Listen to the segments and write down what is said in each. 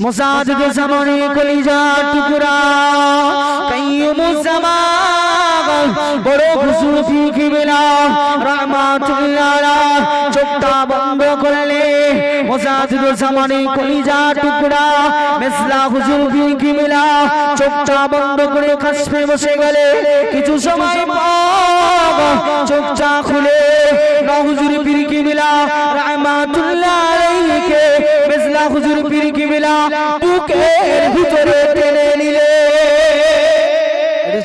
মুসাজিদ জামানে কলিজা টুকরা। কাইয়ুমুজ জামান বড় খুশু ফি কিবলা রাহমাতুল্লাহ, চোখটা বন্ধ করলে মোসাদ মুসাজিদ জামানে কলিজা টুকরা। মিসলা হুজুর ফি কিবলা চোখটা বন্ধ করে কাশফে বসে গেলে কিছু সময় পর চোখটা খুলে হুজুর পীর কিবলা রাহমাতুল্লাহ আলাইহিকে মিসলা হুজুর পীর কিবলা বুকের ভিতরে টেনে নিলে।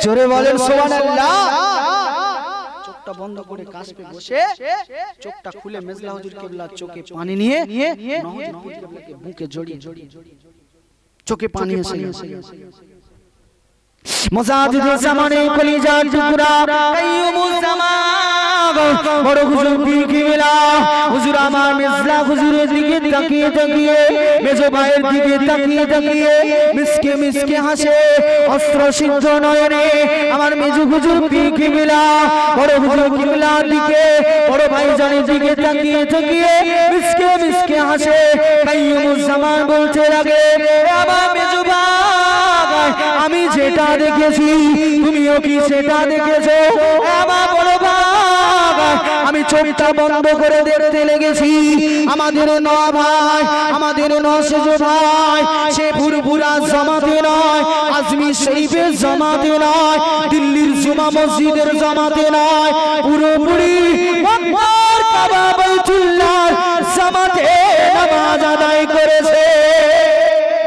জোরে বলেন সুবহানাল্লাহ। চোখটা বন্ধ করে কাশপে বসে, চোখটা খুলে মেজলা হুজুর কেবলা চোখে পানি নিয়ে বুকে জড়িয়ে চোখে পানি এসে মুসাজিদ জামানে কলিজা টুকরা কাইয়ুমুজ জামান বড় হুজুর পীর কিবলা। হুজুর আমার মিসলা হুজুরের দিকে তাকিয়ে তাকিয়ে মেজো ভাইয়ের দিকে তাকিয়ে তাকিয়ে মিসকে মিসকে হাসে অস্ত্র সিদ্ধ নয়নে আমার মেজো হুজুর পীর কিবলা। বড় হুজুর কিবলার দিকে বড় ভাইজানের দিকে তাকিয়ে তাকিয়ে মিসকে মিসকে হাসে। কাইয়ুমুজ জামান বলতে লাগে আমার মেজো ভাই আমি যেটা দেখেছি, তুমিও কি সেটা দেখেছ? আমি চোখটা বন্ধ করে দেখতে লেগেছি। আমাদের ন ভাই, আমাদের ন সেজো ভাই, সে ফুরফুরা জমাতে নয়, আজমি শরীফের জমাতে নয়, দিল্লির জুমা মসজিদের জমাতে নয়, পুরোপুরি জামাতে নামাজ আদায় করেছে।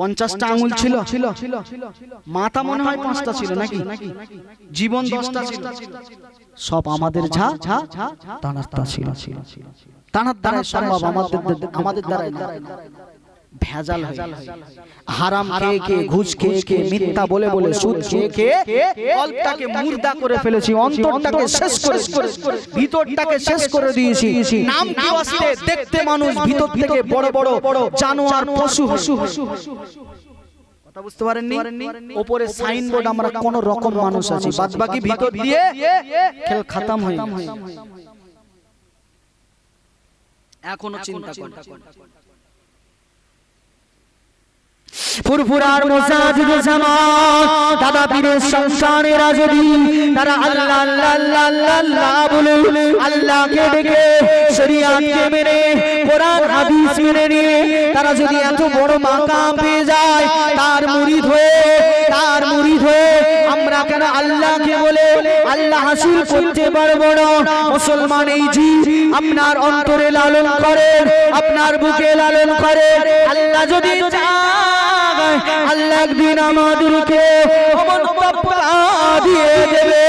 পঞ্চাশটা আঙুল ছিল। মাথা মনে হয় পাঁচটা ছিল নাকি? জীবন দশটা ছিল। সব আমাদের ঝা তানার তা ছিল। তানার দ্বারা সম্ভব আমাদের আমাদের দ্বারাই না। ভেজাল গেছে। হারাম খেয়ে খেয়ে ঘুষ খেয়ে খেয়ে মিথ্যা বলে বলে সুদ খেয়ে খেয়ে কল্পটাকে মুর্দা করে ফেলেছি অন্তরটাকে শেষ করে ভিতরটাকে শেষ করে দিয়েছি। নাম কি আসতে দেখতে মানুষ ভিতর থেকে বড় বড় জানোয়ার পশু। পশু। কথা বুঝতে পারেননি? ওপরে সাইনবোর্ড আমরা কোন রকম মানুষ আছি। বাদ ভিতর দিয়ে খেল খাতাম হয়ে এখনও চিন্তা করেন। ফুরফুরার মুসাজিদ জামান দাদা পীরের সংসারেরা যদি তারা আল্লাহ আল্লাহ আল্লাহ আল্লাহ আল্লাহ যদি এত বড় পেয়ে যায়, তার হয়ে তার হয়ে আমরা কেন আল্লাহকে বলে, আল্লাহ হাসিল করতে পারব না? মুসলমান এই জি আপনার অন্তরে লালন করেন আপনার বুকে লালন করেন আল্লাহ যদি চায় আল্লাহ একদিন আমাদেরকে দিয়ে দেবে।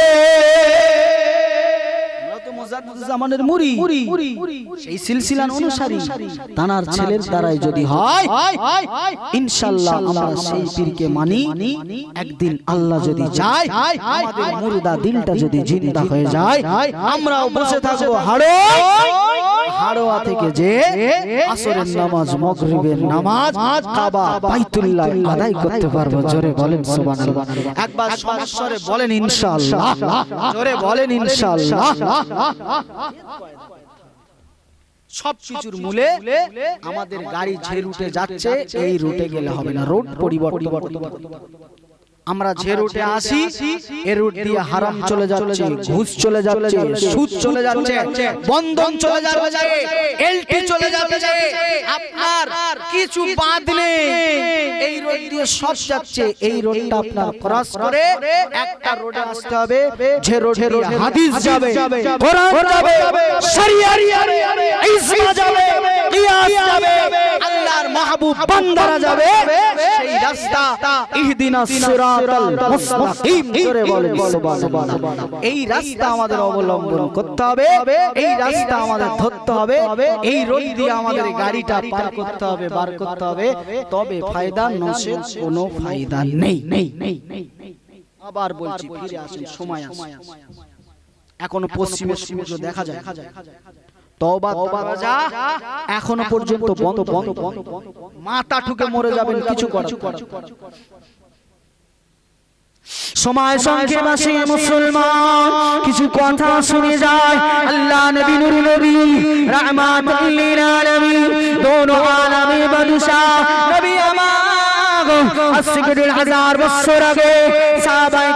সেই সিলসিলার অনুসারী। তানার ছেলের দ্বারাই যদি হয় ইনশাআল্লাহ আমরা সেই পীরকে মানি একদিন আল্লাহ যদি চায় আমাদের মুর্দা দিলটা যদি জিন্দা হয়ে যায় আমরাও বসে থাকব হাড়ো হাড়োয়া থেকে যে আসরের নামাজ, মগরিবের নামাজ কাবা, বাইতুল্লাহ আদায় করতে পারব। জোরে বলেন সুবহানাল্লাহ। একবার সমস্বরে বলেন ইনশাআল্লাহ। জোরে বলেন ইনশাআল্লাহ। সব কিছুর মূলে আমাদের গাড়ি যে রুটে যাচ্ছে, এই রুটে গেলে হবে না। রোড পরিবর্তন আমরা যে রুটে আসি এ রুট দিয়ে হারাম চলে যাচ্ছে ঘুষ চলে যাচ্ছে সুদ চলে যাচ্ছে বন্ধন চলে যাচ্ছে এলটি চলে যাচ্ছে আপনার কিছু বাদ নেই। এই রোড দিয়ে সব যাচ্ছে এই রোডটা আপনার ক্রস করে একটা রোডে আসতে হবে যে রোডে হাদিস যাবে কোরআন যাবে শরিয়াত ইসমা যাবে কিয়াস যাবে আল্লাহর মাহবুব বান্দারা যাবে সেই রাস্তা ইহদিনাস সিরাতাল মুস্তাকিম করে বলেন সুবহানাল্লাহ। এই রাস্তা আমাদের অবলম্বন করতে হবে এই রাস্তা আমাদের ধরতে হবে এই রোড দিয়ে আমাদের গাড়িটা পার করতে হবে বার করতে হবে তবে ফায়দা নসে কোনো ফায়দা নেই। আবার বলছি ফিরে আসেন সময় এখনও পশ্চিমে সূর্য দেখা যায়। তওবা এখনও পর্যন্ত বন্ধ বন্ধ বন্ধ মাথা ঠুকে মরে যাবেন কিছু করার সময় সঙ্গে বাসে মুসলমান। কিছু কথা শুনে যায়। আল্লাহ নবী নূর নবী রহমাতুল লিল আলামিন। দোনো আলামে বাদশা নবী আমার আজকে দেড় হাজার বছর আগে সাহাবায়ে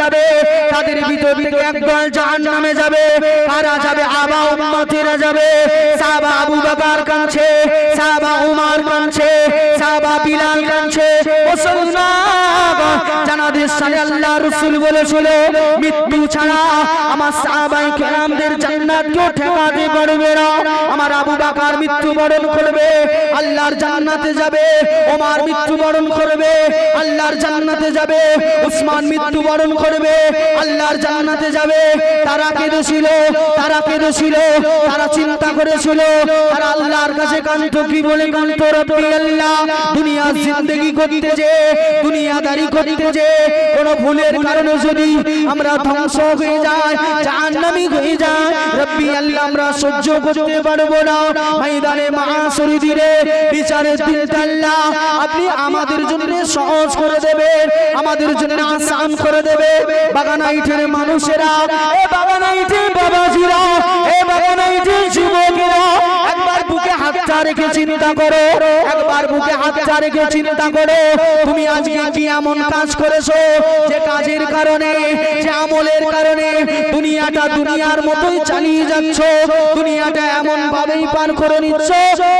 যাবে, তাদের ভিতর থেকে একদল যাবে কারা যাবে আবা উম্মতিরা যাবে, সাহাবা আবু বকর কাঁদছে, সাহাবা বিলাল কাঁদছে জানাদের সাথে আল্লাহ ছাড়া আমার সাহাবায়ে কেরামদের জান্নাত কেউ আমার মৃত্যুবরণ করবে, আল্লাহর জান্নাতে যাবে, ওমর মৃত্যুবরণ করবে, আল্লাহর জান্নাতে যাবে, উসমান মৃত্যুবরণ করবে, আল্লাহর জান্নাতে যাবে। তারা কেঁদেছিল তারা কেঁদেছিল, তারা চিন্তা করেছিল, তারা আল্লাহর কাছে কান্ত কি বলে কান্ত রব্বি আল্লাহ, দুনিয়া জিন্দেগি করতে যে, দুনিয়াদারি করতে যে কোন ভুলের কারণে যদি আমরা ধ্বংস হয়ে যাই জাহান্নামী হয়ে যাই রব্বি আল্লাহ আমরা সহ্য করতে পারব না। ময়দানে বিচারের আল্লাহ আপনি আমাদের জন্য সহজ করে দেবেন আমাদের জন্য আসান করে দেবে। বাগানাইটের মানুষেরা এ বাগানাইটের বাবাজিরা এ যুবকেরা হাতটা রেখে চিন্তা করো। একবার বুকে হাতটা রেখে চিন্তা করো। তুমি আজকে কি এমন কাজ করেছ? যে কাজের কারণে যে আমলের কারণে দুনিয়াটা দুনিয়ার মতোই চালিয়ে যাচ্ছ। দুনিয়াটা এমন ভাবেই পার করে নিচ্ছ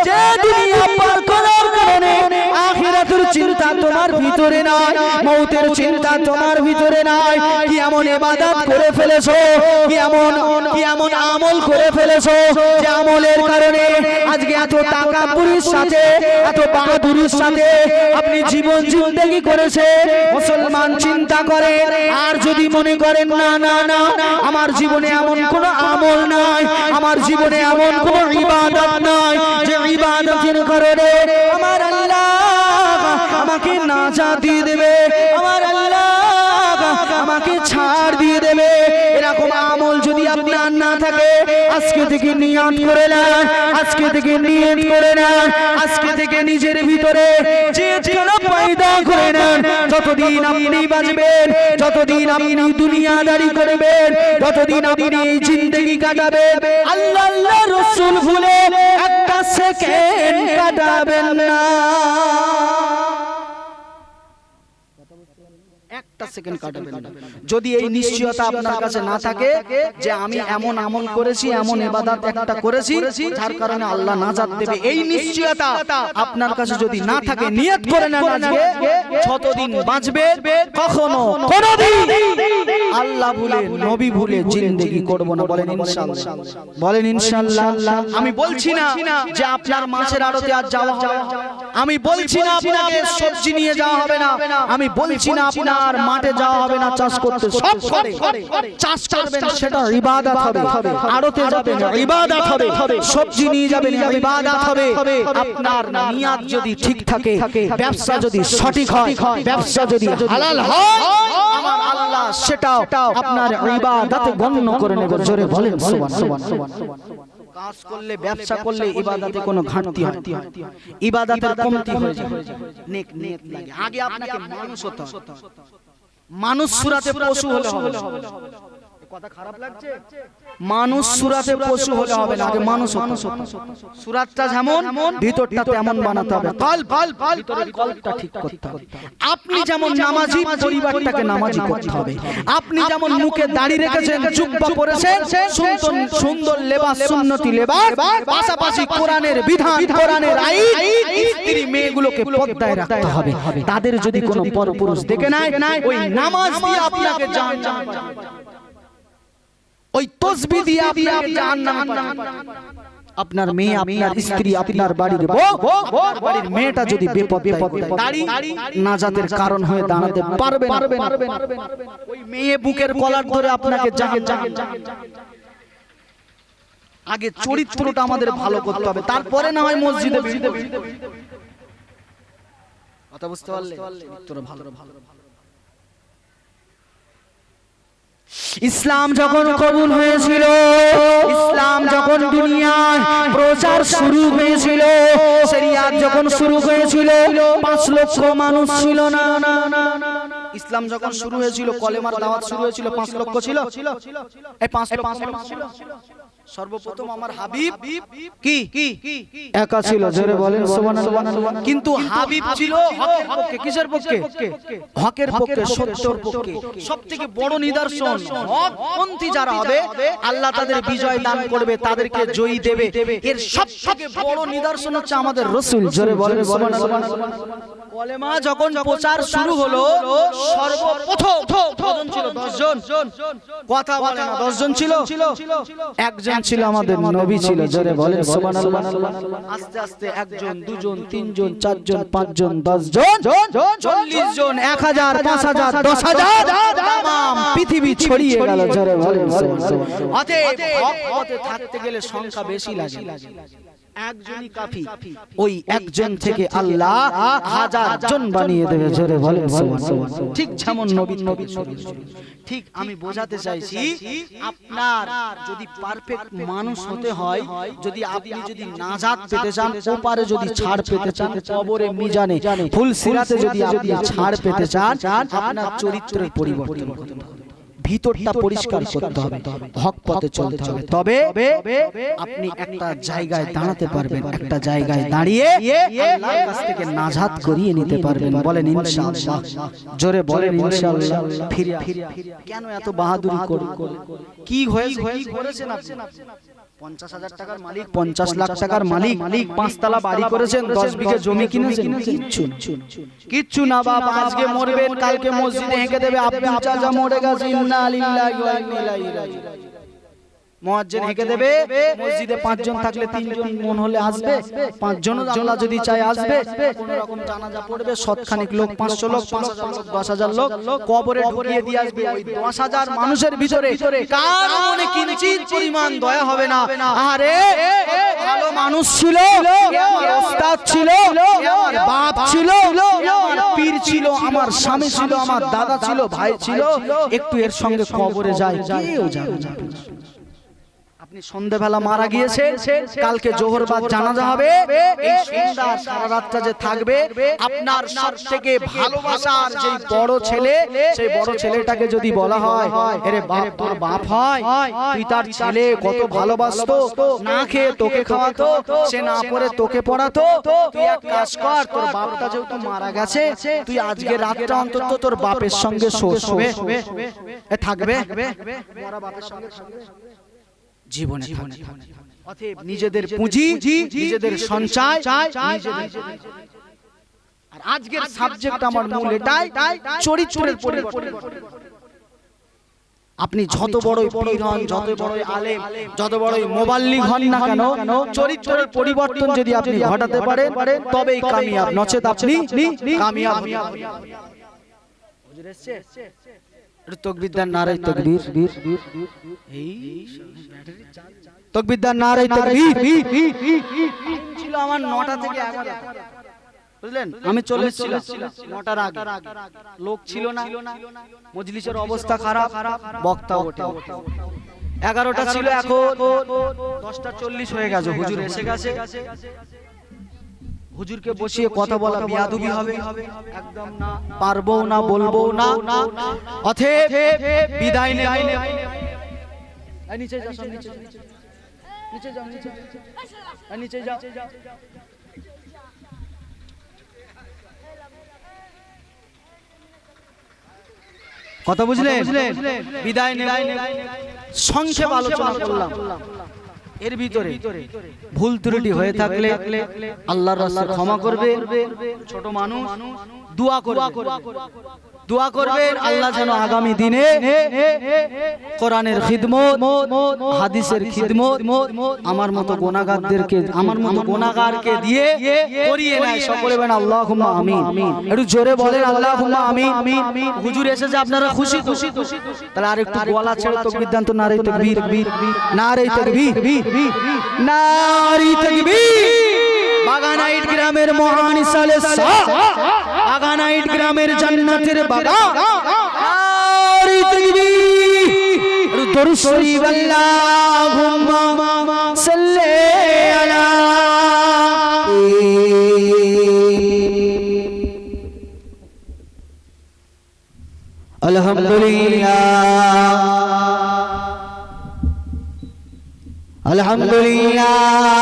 যে দুনিয়া পার আখিরাতের চিন্তা তোমার ভিতরে নাই। মৌতের চিন্তা তোমার ভিতরে নাই। কি এমন ইবাদত করে ফেলেছো? কি এমন কি এমন আমল করে ফেলেছো? যে আমলের কারণে আজকে এত টাকা পুরীর সাথে এত বাহাদুরির সাথে আপনি জীবন জিন্দেগি করেছে। মুসলমান চিন্তা করে। আর যদি মনে করেন না না না আমার জীবনে এমন কোনো আমল নাই। আমার জীবনে এমন কোনো ইবাদত নাই যে ইবাদতের কারণে আমার আল্লাহ আমাকে নাজা দিয়ে দেবে। আমার আল্লাহ আমাকে ছাড় দিয়ে দেবে। এরকম আমল যদি আপনার না থাকে আজকে থেকে নিয়ত করে নেন। আজকে থেকে নিয়ত করে নেন। আজকে থেকে নিজের ভিতরে যে যেন পয়দা করে নেন। যতদিন আপনি বাঁচবেন যতদিন আপনি দুনিয়াদারি করবেন ততদিন আপনি এই জিন্দগি কাটাবেন। আল্লাহ আল্লাহ রসুল ভুলে একটা সেকেন্ড কাটাবেন না। একটা সেকেন্ড কাটাবেন না। যদি এই নিশ্চয়তা আপনার কাছে না থাকে যে আমি এমন আমল করেছি এমন ইবাদত একটা করেছি যার কারণে আল্লাহ নাজাত দেবে। এই নিশ্চয়তা আপনার কাছে যদি না থাকে নিয়ত করে নেন আজকে যতদিন বাঁচবে কখনো কোনোদিন আল্লাহ ভুলে নবী ভুলে জিন্দেগি করব না বলেন ইনশাআল্লাহ বলেন ইনশাআল্লাহ আমি বলছি না যে আপনার মাছের আড়তে আজ যাওয়া হবে আমি বলছি না আপনাকে সবজি নিয়ে যাওয়া হবে না। আমি বলছি না আপনার মাঠে যাওয়া হবে না চাষ করতে সব করে। চাষ করবেন সেটা ইবাদত হবে। আড়তে যাবেন ইবাদত হবে। সবজি নিয়ে যাবেন ইবাদত হবে। আপনার নিয়াত যদি ঠিক থাকে ব্যবসা যদি সঠিক হয় ব্যবসা যদি হালাল হয় আমার আল্লাহ সেটাও আপনার ইবাদতে গণ্য করে নেবে জোরে বলেন সুবহানাল্লাহ। কাজ করলে ব্যবসা করলে ইবাদতে কোনো ঘাটতি হয় ইবাদতের কমতি হয়ে যায়। নেক নেক লাগে। আগে আপনাকে মানুষ হতে মানুষ সুরাতে পশু হলে হবে। কথা খারাপ লাগছে? মানুষ সুরাতে পশু হলে হবে না আগে মানুষ হতে সুরাতটা যেমন ভিতরটা তেমন বানাতে হবে। কল কল কল কলটা ঠিক করতে হবে। আপনি যেমন নামাজি পরিবারটাকে নামাজি করতে হবে। আপনি যেমন মুখে দাড়ি রেখেছেন জুব্বা পরেছেন সুন্দর সুন্দর লেবাস সুন্নতি লেবাস পাশাপাশি কোরআনের বিধান কোরআনের আইন স্ত্রী মেয়েগুলোকে পর্দায় রাখতে হবে। তাদের যদি কোনো পরপুরুষ দেখে নাই ওই নামাজ দিয়ে আপনাকে জাহান্নামে পাঠাবে। ওই তসবি দিয়ে আপনাকে জাহান্নামে। আপনার মেয়ে আপনার স্ত্রী আপনার বাড়ির বউ বাড়ির মেয়েটা যদি বেপদ দাড়ি নাজাতের কারণ হয়ে দাঁড়াতে পারবে না। ওই মেয়ে বুকের কলার ধরে আপনাকে জাহান আগে চরিত্রটা আমাদের ভালো করতে হবে। তারপরে না হয় মসজিদে। কথা বুঝতে পারলে? তোরা ভালো ভালো। ইসলাম যখন কবুল হয়েছিল ইসলাম যখন দুনিয়ায় প্রচার শুরু হয়েছিল শরিয়াত যখন শুরু হয়েছিল পাঁচ লক্ষ মানুষ ছিল না না না। ইসলাম যখন শুরু হয়েছিল কলেমার দাওয়াত শুরু হয়েছিল পাঁচ লক্ষ ছিল। এই পাঁচ লক্ষ ছিল। সর্বপ্রথম আমার হাবিব কি? কি? একা ছিল জোরে বলেন সুবহানাল্লাহ কিন্তু হাবিব ছিল হকের পক্ষে কিসের পক্ষে? হকের পক্ষে সত্যর পক্ষে। সব থেকে বড় নিদর্শন হকপন্থী যারা হবে আল্লাহ তাদের বিজয় দান করবে তাদেরকে জয়ী দেবে। এর সব থেকে বড় নিদর্শন হচ্ছে আমাদের রসুল। জোরে বলেন সুবহানাল্লাহ। কলেমা যখন প্রচার শুরু হলো সর্বপ্রথম ছিল দশজন কথা বলে না দশজন ছিল একজন ছিল আমাদের নবী ছিল জোরে বলেন সুবহানাল্লাহ আস্তে আস্তে একজন দুজন তিনজন চারজন পাঁচজন দশজন চল্লিশ জন এক হাজার পাঁচ হাজার দশ হাজার পৃথিবী ছড়িয়ে গেল জোরে বলেন অতএব থাকতে গেলে সংখ্যা বেশি লাগে একজনই কাফি। ওই একজন থেকে আল্লাহ হাজার জন বানিয়ে দেবে। জোরে বলেন ঠিক যেমন নবী নবী ঠিক আমি বোঝাতে চাইছি আপনার যদি পারফেক্ট মানুষ হতে হয় যদি আপনি যদি নাজাত পেতে চান ওপারে যদি ছাড় পেতে চান কবরে মিজানে ফুল সিরাতে যদি আপনি ছাড় পেতে চান আপনার চরিত্রের পরিবর্তন করতে হবে। ভিতরটা পরিষ্কার করতে হবে। হক পথে চলতে হবে। তবে আপনি একটা জায়গায় দাঁড়াতে পারবেন। একটা জায়গায় দাঁড়িয়ে আল্লাহর কাছ থেকে নাজাত করিয়ে নিতে পারবেন। বলেন ইনশাআল্লাহ। জোরে বলেন ইনশাআল্লাহ। ফিরে কেন এত বাহাদুরি করেন? কি হয়েছে? কি করেছেন আপনি? পঞ্চাশ হাজার টাকার মালিক পঞ্চাশ লাখ টাকার মালিক মালিক পাঁচতলা বাড়ি করেছেন দশ বিঘে জমি কিনেছেন। কিচ্ছু না। কিচ্ছু না বাবা আজকে মরবেন কালকে মসজিদে হেঁকে দেবে আব্দুল চাচা মরে গেছে ইন্না লিল্লাহি ওয়া ইন্না ইলাইহি রাজিউন। মুয়াজ্জিন হেঁকে দেবে মসজিদে পাঁচজন থাকলে তিনজন মন হলে আসবে পাঁচজন আল্লাহ যদি চায় আসবে কোন রকম জানাজা পড়বে শতখানিক লোক পাঁচশো লোক পাঁচ হাজার লোক দশ হাজার লোক কবরে ঢুকিয়ে দিয়ে আসবে ওই দশ হাজার মানুষের ভিতরে কার মনে কিঞ্চিত পরিমাণ দয়া হবে না আরে ভালো মানুষ ছিল আমার ওস্তাদ ছিল আমার বাপ ছিল আমার পীর ছিল আমার স্বামী ছিল আমার দাদা ছিল ভাই ছিল একটু এর সঙ্গে কবরে যায় কেউ যাবে না আপনি সন্ধেবেলা মারা গিয়েছে কালকে জোহর বাদ জানাজা হবে। এই সন্ধ্যা সারা রাতটা যে থাকবে আপনার সব থেকে ভালোবাসার যে বড় ছেলে সেই বড় ছেলেটাকে যদি বলা হয় এরে বাপ তোর বাপ হয় তুই তার ছেলে কত ভালোবাসতো না খেয়ে তোকে খাওয়াতো সে না পরে তোকে পড়াতো তুই এক কাজ কর তোর বাপটা যেহেতু মারা গেছে তুই আজকে রাতটা অন্তত তোর বাপের সঙ্গে শোষ হবে থাকবে মরা বাপের সঙ্গে থাকবে? জীবনে জীবনে অতএব নিজেদের পুঁজি নিজেদের সঞ্চয় নিজেদের আর আজকের সাবজেক্ট আমার মূল এটাই চরিত্রের পরিবর্তন। আপনি যত বড়ই পীর হন যত বড়ই আলেম যত বড়ই মোবাল্লিগ হন না কেন চরিত্রের পরিবর্তন যদি আপনি ঘটাতে পারেন তবেই কামিয়াব। নচেত আপনি কামিয়াব। হবেন না। হুজুর এসছে? একটু তকবিদ্যার নারাই তকবীর। এই তকবিদ্যার নারাই তকবীর। ছিল আমার নটা থেকে এগারোটা। বুঝলেন? আমি চলে এসেছিলাম। নটার আগে। লোক ছিল না। মজলিসের অবস্থা খারাপ। বক্তা ওঠে। এগারোটা ছিল এখন। দশটা চল্লিশ হয়ে গেছে। হুজুর এসে গেছে। হুজুরকে বসিয়ে কথা বলা বিয়াদুবি হবে। একদম না। পারব না বলব না। অথেব বিদায় নেব। এই নিচে যাও নিচে যাও। নিচে যাও। নিচে যাও। কথা বুঝলেন? বিদায় নেব। সংক্ষেপ আলোচনা করলাম। এর ভিতরে ভুল ত্রুটি হয়ে থাকলে আল্লাহর রাস্তায় ক্ষমা করবে ছোট মানুষ দোয়া করবে। দোয়া করবেন আল্লাহ যেন আগামী দিনে কোরআনের খিদমত হাদিসের খিদমত আমার মতো গোনাগারদেরকে আমার মতো গোনাগারকে দিয়ে করিয়ে নেয় সকলে বেন আল্লাহুম্মা আমিন। একটু জোরে বলেন আল্লাহুম্মা আমিন। হুজুর এসেছে আপনারা খুশি তো? তাহলে আর একটু গলা ছেড়ে তো নারে তাকবীর। নারে তাকবীর। নারে তাকবীর। আগানাইট গ্রামের মহান সালে আগানাইট গ্রামের জান্নাতের বাবা। আলহামদুলিল্লাহ। আলহামদুলিল্লাহ।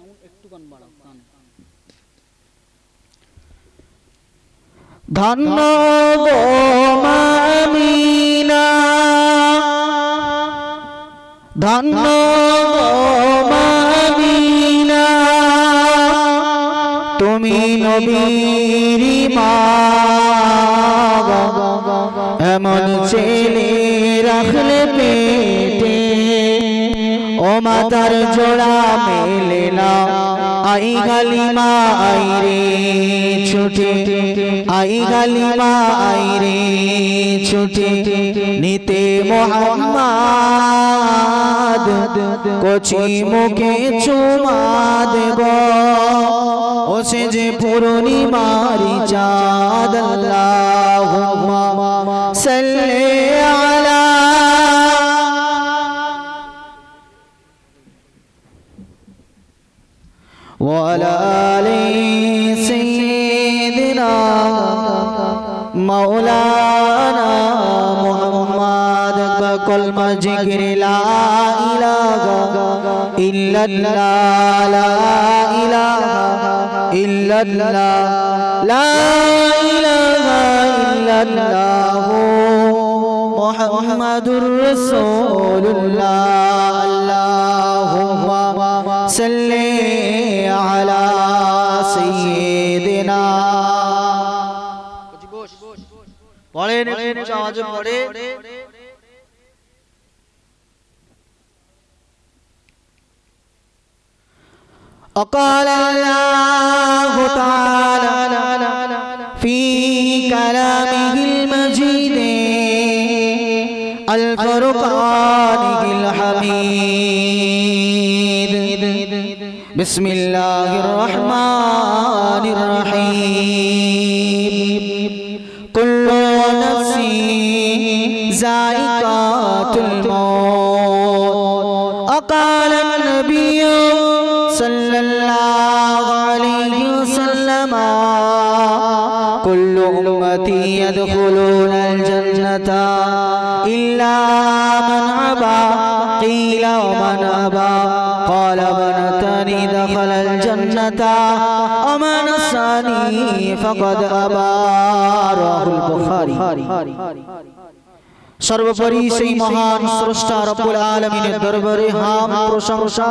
সাউন্ড একটু কান বাড়াও কান ধন্য গো ধন্য গো তুমি নবীর মা এমন ছেলে রাখলে মাতার জোড়া মেলে না। আই গালিমা আই রে ছুটে। আই গালিমা আই রে ছুটে। নিতে মোহাম্মদ কচি মুখে চুমা দেব। ও সে যে পূর্ণিমারি চাঁদ আল্লাহুম্মা সাল্লি আলা وعلى آل سيدنا مولانا محمد بكل ذكر لا إله إلا الله. لا إله إلا الله. لا إله إلا الله. محمد رسول الله. পড়েন একটু আওয়াজে পড়ে وقال الله تعالى في كلامه المجيد الفرقان الحميد بسم الله الرحمن الرحيم الجنة ومن أساني فقد أبى رواه البخاري সর্বোপরি সেই মহান স্রষ্টা রব্বুল আলামিনের দরবারে হাম প্রশংসা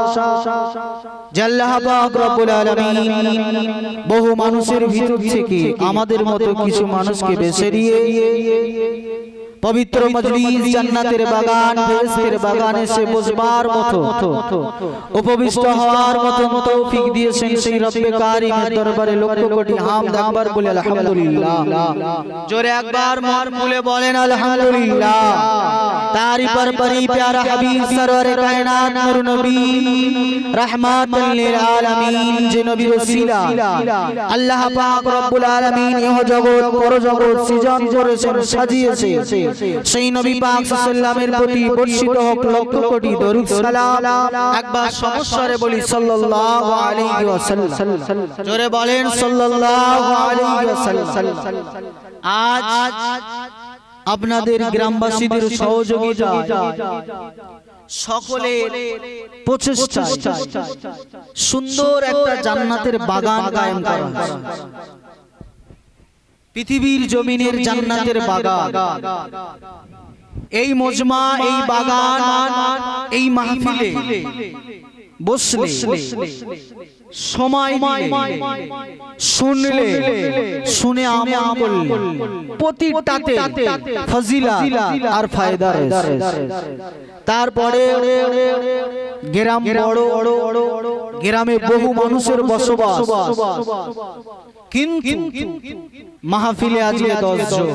জাল্লাহ পাক রব্বুল আলামিন বহু মানুষের ভিতর থেকে আমাদের মতো কিছু মানুষকে বেছে নিয়ে পবিত্র মজলিস জান্নাতের বাগান ফেরেশতের বাগানে সে বসবার মতো। উপবিষ্ট হওয়ার মতো তৌফিক দিয়েছেন সেই রব্বে কারিমের দরবারে লক্ষ কোটি হামদ আবার বলে আলহামদুলিল্লাহ। জোরে একবার মন খুলে বলেন আলহামদুলিল্লাহ। তারি পর পরি প্যারা হাবিব সরওয়ারে কায়নাত নূর নবী। রাহমাতুল লিল আলামিন যে নবীর ওসিলা। আল্লাহ পাক রব্বুল আলামিন এই জগৎ পরজগৎ সৃজন করেছেন সাজিয়েছেন। সেই নবী পাক সাল্লামের প্রতি বর্ষিত হোক লক্ষ কোটি দরুদ সালাম। একবার সমস্যারে বলি সাল্লাল্লাহু আলাইহি ওয়াসাল্লাম। জোরে বলেন সাল্লাল্লাহু আলাইহি ওয়াসাল্লাম। আজ আপনাদের গ্রামবাসীদের সহযোগিতা সকলের প্রচেষ্টা সুন্দর একটা জান্নাতের বাগান কায়েম করা। পৃথিবীর জমিনের জান্নাতের বাগান। এই মজমা এই বাগান এই মাহফিলে বসলে সময় শুনলে শুনে আমল করলে। প্রতিটাতে ফজিলা আর ফায়দা তারপরে গ্রাম বড় গ্রামে বহু মানুষের বসবাস। কিন্তু মাহফিলে আজকে দশ জন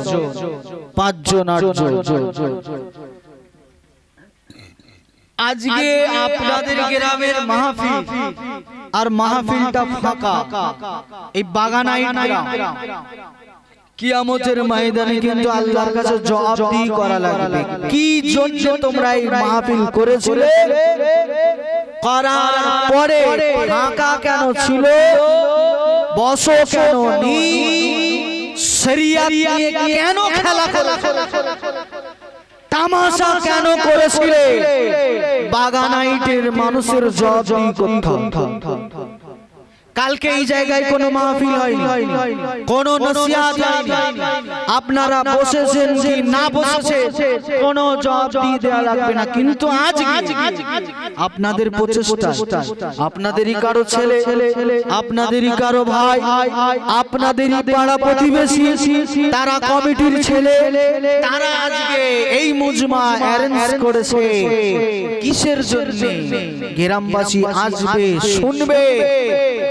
পাঁচজন আটজন। আজকে আপনাদের গ্রামের মাহফিল। আর মাহফিলটা ফাঁকা। এই বাগানাই কিয়ামতের ময়দানে কিন্তু আল্লাহর কাছে জবাবদিহি করা লাগবে। কি জন্য তোমরা এই মাহফিল করেছিলে? করার পরে ফাঁকা কেন ছিল? বসো কেন নি? শরিয়াত নিয়ে কেন খেলা খেলা তামাশা কেন করেছিলে? বাগানাইটের মানুষের জবাবদিহি করতে। কালকে এই জায়গায় কোনো মাহফিল হয়নি। কোনো নসিহত আপনারা বসেছেন কি না বসেছে কোনো জবাব দিয়ে দেওয়া লাগবে না। কিন্তু আজ আপনাদের প্রচেষ্টা। আপনাদেরই কারও ছেলে আপনাদেরই কারও ভাই আপনাদেরই পাড়া প্রতিবেশী তারা কমিটির ছেলে। তারা আজকে এই মুজমা অ্যারেঞ্জ করেছে। কিসের জন্য? গ্রামবাসী আসবে শুনবে।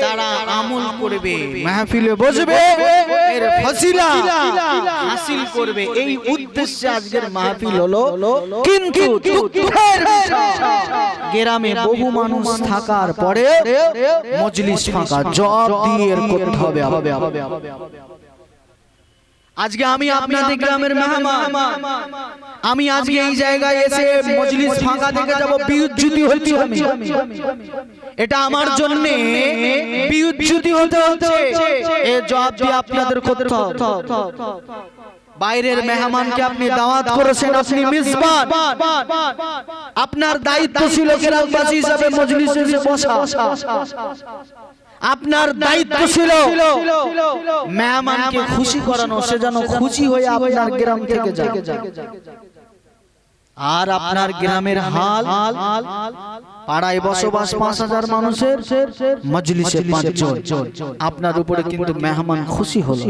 তারা আমল করবে। মাহফিলে বসবে। এর ফজিলা হাসিল করবে। এই উদ্দেশ্যে আজকের মাহফিল হলো কিন্তু দুঃখের গ্রামে বহু মানুষ থাকার পরে মজলিস ফাঁকা, জবাব দিয়ে করতে হবে হবে হবে আজকে আমি আপনাদের গ্রামের মেহমান। আমি আজকে এই জায়গায় এসে মজলিস ফাঁকা থেকে যাব। বিউজ্জুতি হচ্ছি। আমি এটা আমার জন্য বিউজ্জুতি হতে হচ্ছে। এ জবাব দিয়ে আপনাদের করতে বাইরের মেহমানকে আপনি দাওয়াত করেছেন আপনি মিসবান আপনার দায়িত্ব ছিল গ্রামবাসী হিসাবে মজলিসে বসা। আপনার দায়িত্ব ছিল। মেহমানকে খুশি করানো সে যেন খুশি হয়ে আপনার গ্রাম থেকে যায়। আর আপনার গ্রামের হাল পাড়ায় বসবাস পাঁচ হাজার মানুষের মজলিসে পাঁচজন। আপনার উপরে কিন্তু মেহমান খুশি হলো।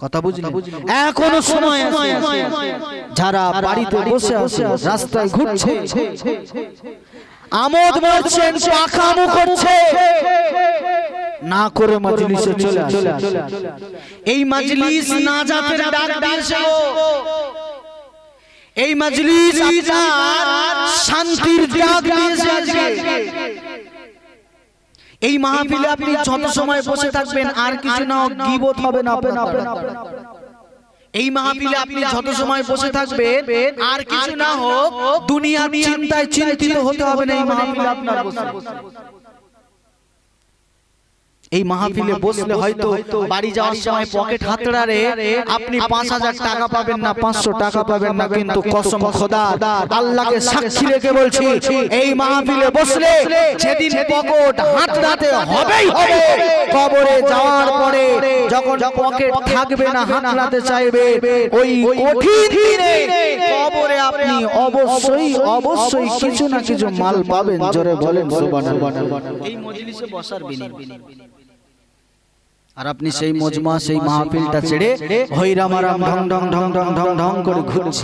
কথা বুঝলেন? এখনও সময় যারা বাড়িতে বসে আছে রাস্তায় ঘুরছে। আমোদ মারছেন পাখামো করছে। না করে মজলিসে চলে আসে। এই মজলিস ডাক দিয়েছে গো। এই মজলিস আপনার শান্তির ডাক দিয়েছে আজকে। এই মাহফিলে আপনি যত সময় বসে থাকবেন আর কিছু না হোক গিবত হবে না এই মাহফিলে আপনি যত সময় বসে থাকবেন আর কিছু না হোক দুনিয়ার চিন্তায় চিন্তিত হতে হবে না এই মাহফিলে আপনার বসে। এই মাহফিলে বসলে হয়তো বাড়ি যাওয়ার সময় পকেট হাতড়ারে আপনি পাঁচ হাজার টাকা পাবেন না পাঁচশো টাকা পাবেন না কিন্তু কসম খোদা আল্লাহকে সাক্ষী রেখে বলছি এই মাহফিলে বসলে যেদিন পকেট হাতড়াতে হবেই হবে কবরে যাওয়ার পরে যখন পকেট থাকবে না হাতড়াতে চাইবে ওই কঠিন দিনে কবরে আপনি অবশ্যই অবশ্যই কিছু না কিছু মাল পাবেন জোরে বলেন সুবহানাল্লাহ। এই মজলিসে বসার বিনিময়ে। আর আপনি সেই মজমা সেই মাহফিলটা ছেড়ে হইরামারাম ঢং ঢং ঢং ঢং ঢং ঢং করে ঘুরছে